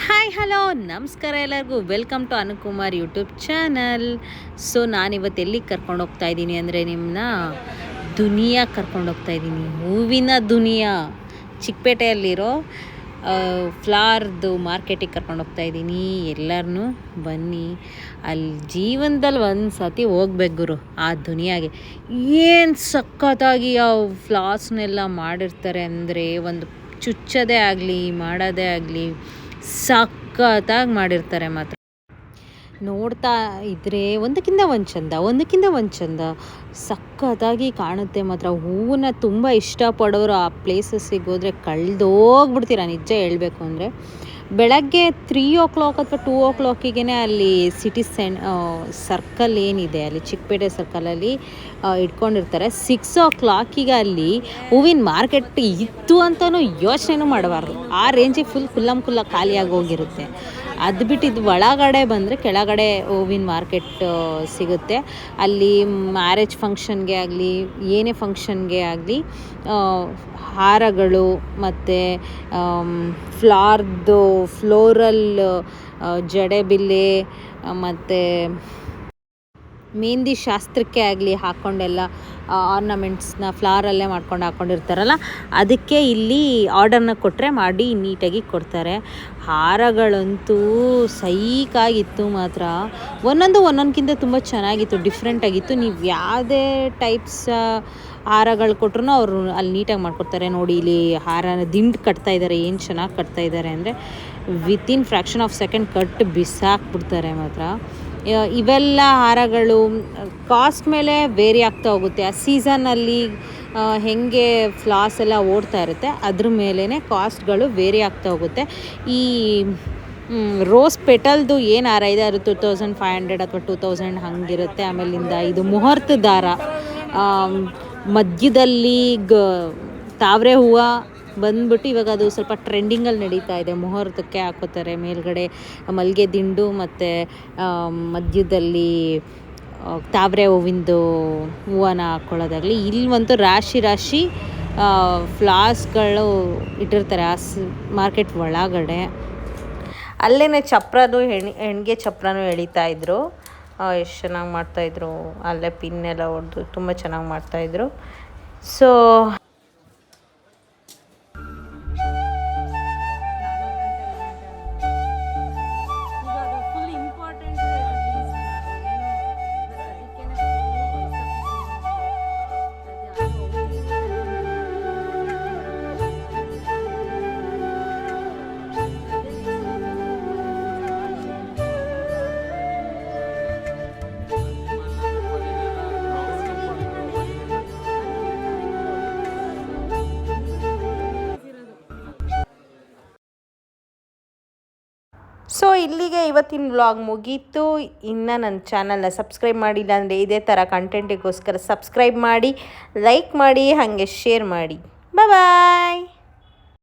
Hi, hello. ನಮಸ್ಕಾರ ಎಲ್ಲರಿಗೂ. Welcome to Anukumar YouTube channel. So, ನಾನಿವತ್ತು ಎಲ್ಲಿಗೆ ಕರ್ಕೊಂಡು ಹೋಗ್ತಾ ಇದ್ದೀನಿ ಅಂದರೆ ನಿಮ್ಮನ್ನ ದುನಿಯಾ ಕರ್ಕೊಂಡು ಹೋಗ್ತಾ ಇದ್ದೀನಿ. ಹೂವಿನ ದುನಿಯಾ. ಚಿಕ್ಕಪೇಟೆಯಲ್ಲಿರೋ ಫ್ಲಾರ್ದು ಮಾರ್ಕೆಟಿಗೆ ಕರ್ಕೊಂಡು ಹೋಗ್ತಾ ಇದ್ದೀನಿ. ಎಲ್ಲರನ್ನೂ ಬನ್ನಿ. ಅಲ್ಲಿ ಜೀವನದಲ್ಲಿ ಒಂದು ಸತಿ ಹೋಗ್ಬೇಕು ಗುರು, ಆ ದುನಿಯಾಗೆ. ಏನು ಸಖತ್ತಾಗಿ ಆ ಫ್ಲಾಸ್ನೆಲ್ಲ ಮಾಡಿರ್ತಾರೆ ಅಂದರೆ ಒಂದು ಚುಚ್ಚೋದೇ ಆಗಲಿ, ಮಾಡೋದೇ ಆಗಲಿ, ಸಖತ್ತಾಗಿ ಮಾಡಿರ್ತಾರೆ ಮಾತ್ರ. ನೋಡ್ತಾ ಇದ್ರೆ ಒಂದಕ್ಕಿಂತ ಒಂದು ಚಂದ, ಒಂದಕ್ಕಿಂತ ಒಂದು ಚಂದ. ಸಖತ್ತಾಗಿ ಕಾಣುತ್ತೆ ಮಾತ್ರ. ಹೂವನ್ನ ತುಂಬ ಇಷ್ಟಪಡೋರು ಆ ಪ್ಲೇಸಸ್ಸಿಗೆ ಹೋದರೆ ಕಳೆದೋಗ್ಬಿಡ್ತೀರ ನಿಜ ಹೇಳಬೇಕು ಅಂದರೆ. ಬೆಳಗ್ಗೆ ತ್ರೀ ಓ ಕ್ಲಾಕ್ ಅಥವಾ ಟೂ ಓ ಕ್ಲಾಕಿಗೆ ಅಲ್ಲಿ ಸಿಟಿ ಸೆನ್ ಸರ್ಕಲ್ ಏನಿದೆ, ಅಲ್ಲಿ ಚಿಕ್ಕಪೇಟೆ ಸರ್ಕಲಲ್ಲಿ ಇಟ್ಕೊಂಡಿರ್ತಾರೆ. ಸಿಕ್ಸ್ ಓ ಕ್ಲಾಕಿಗೆ ಅಲ್ಲಿ ಹೂವಿನ ಮಾರ್ಕೆಟ್ ಇತ್ತು ಅಂತಲೂ ಯೋಚನೆನೂ ಮಾಡಬಾರ್ದು. ಆ ರೇಂಜಿಗೆ ಫುಲ್ ಕುಲ್ಲಂ ಕುಲ್ಲ ಖಾಲಿಯಾಗಿ ಹೋಗಿರುತ್ತೆ. ಅದು ಬಿಟ್ಟು ಇದು ಒಳಗಡೆ ಬಂದರೆ ಕೆಳಗಡೆ ಹೂವಿನ ಮಾರ್ಕೆಟ್ ಸಿಗುತ್ತೆ. ಅಲ್ಲಿ ಮ್ಯಾರೇಜ್ ಫಂಕ್ಷನ್ಗೆ ಆಗಲಿ, ಏನೇ ಫಂಕ್ಷನ್ಗೆ ಆಗಲಿ ಹಾರಗಳು ಮತ್ತು ಫ್ಲಾರ್ದು, ಫ್ಲೋರಲ್ ಜಡೆಬಿಲ್ಲೆ ಮತ್ತು ಮೆಹಂದಿ ಶಾಸ್ತ್ರಕ್ಕೆ ಆಗಲಿ ಹಾಕ್ಕೊಂಡೆಲ್ಲ ಆರ್ನಮೆಂಟ್ಸ್ನ ಫ್ಲಾರಲ್ಲೇ ಮಾಡ್ಕೊಂಡು ಹಾಕ್ಕೊಂಡಿರ್ತಾರಲ್ಲ ಅದಕ್ಕೆ ಇಲ್ಲಿ ಆರ್ಡರ್ನ ಕೊಟ್ಟರೆ ಮಾಡಿ ನೀಟಾಗಿ ಕೊಡ್ತಾರೆ. ಹಾರಗಳಂತೂ ಸೈಕಾಗಿತ್ತು ಮಾತ್ರ. ಒಂದೊಂದು ಒಂದೊಂದಕ್ಕಿಂತ ತುಂಬ ಚೆನ್ನಾಗಿತ್ತು ಡಿಫ್ರೆಂಟಾಗಿತ್ತು ನೀವು ಯಾವುದೇ ಟೈಪ್ಸ್ ಹಾರಗಳು ಕೊಟ್ರು ಅವರು ಅಲ್ಲಿ ನೀಟಾಗಿ ಮಾಡ್ಕೊಡ್ತಾರೆ. ನೋಡಿ ಇಲ್ಲಿ ಹಾರನ ದಿಂಡು ಕಟ್ತಾ ಇದ್ದಾರೆ ಏನು ಚೆನ್ನಾಗಿ ಕಟ್ತಾ ಇದ್ದಾರೆ ಅಂದರೆ within fraction of second cut ಬಿಸಾಕ್ಬಿಡ್ತಾರೆ ಮಾತ್ರ. ಇವೆಲ್ಲ ಹಾರಗಳು, ಕಾಸ್ಟ್ ಮೇಲೆ ವೇರಿ ಆಗ್ತಾ ಹೋಗುತ್ತೆ. ಆ ಸೀಸನಲ್ಲಿ ಹೇಗೆ ಫ್ಲಾಸ್ ಎಲ್ಲ ಓಡ್ತಾ ಇರುತ್ತೆ, ಅದ್ರ ಮೇಲೇ ಕಾಸ್ಟ್ಗಳು ವೇರಿ ಆಗ್ತಾ ಹೋಗುತ್ತೆ. ಈ ರೋಸ್ ಪೆಟಲ್ದು ಏನು ಹಾರ ಇದೆ, ಅದು ಟು ತೌಸಂಡ್ ಫೈವ್ ಹಂಡ್ರೆಡ್ ಅಥವಾ ಟೂ ತೌಸಂಡ್ ಹಂಗಿರುತ್ತೆ. ಆಮೇಲಿಂದ ಇದು ಮುಹೂರ್ತ ದಾರ ಮಧ್ಯದಲ್ಲಿ ಗ, ತಾವರೆ ಹೂವು ಬಂದ್ಬಿಟ್ಟು ಇವಾಗ ಅದು ಸ್ವಲ್ಪ ಟ್ರೆಂಡಿಂಗಲ್ಲಿ ನಡೀತಾ ಇದೆ. ಮುಹೂರ್ತಕ್ಕೆ ಹಾಕೋತಾರೆ. ಮೇಲ್ಗಡೆ ಮಲ್ಲಿಗೆ ದಿಂಡು ಮತ್ತು ಮಧ್ಯದಲ್ಲಿ ತಾವ್ರೆ ಹೂವಿಂದು ಹೂವನ್ನ ಹಾಕ್ಕೊಳ್ಳೋದಾಗಲಿ ಇಲ್ಲಿವಂತೂ ರಾಶಿ ರಾಶಿ ಫ್ಲಾಸ್ಗಳು ಇಟ್ಟಿರ್ತಾರೆ ಆ ಮಾರ್ಕೆಟ್ ಒಳಗಡೆ. ಅಲ್ಲೇ ಚಪ್ರನು ಹೆಣ್, ಹೆಣ್ಗೆ ಚಪ್ರನೂ ಎಳಿತಾ ಇದ್ರು. ಎಷ್ಟು ಚೆನ್ನಾಗಿ ಮಾಡ್ತಾಯಿದ್ರು ಅಲ್ಲೇ ಪಿನ್ ಎಲ್ಲ ಹೊಡೆದು ತುಂಬ ಚೆನ್ನಾಗಿ ಮಾಡ್ತಾಯಿದ್ರು ಸೊ ಸೊ ಇಲ್ಲಿಗೆ ಇವತ್ತಿನ ವ್ಲಾಗ್ ಮುಗೀತು. ಇನ್ನು ನನ್ನ ಚಾನಲ್ನ ಸಬ್ಸ್ಕ್ರೈಬ್ ಮಾಡಿಲ್ಲ ಅಂದರೆ ಇದೇ ಥರ ಕಂಟೆಂಟಿಗೋಸ್ಕರ ಸಬ್ಸ್ಕ್ರೈಬ್ ಮಾಡಿ ಲೈಕ್ ಮಾಡಿ, ಹಾಗೆ ಶೇರ್ ಮಾಡಿ. ಬಾಯ್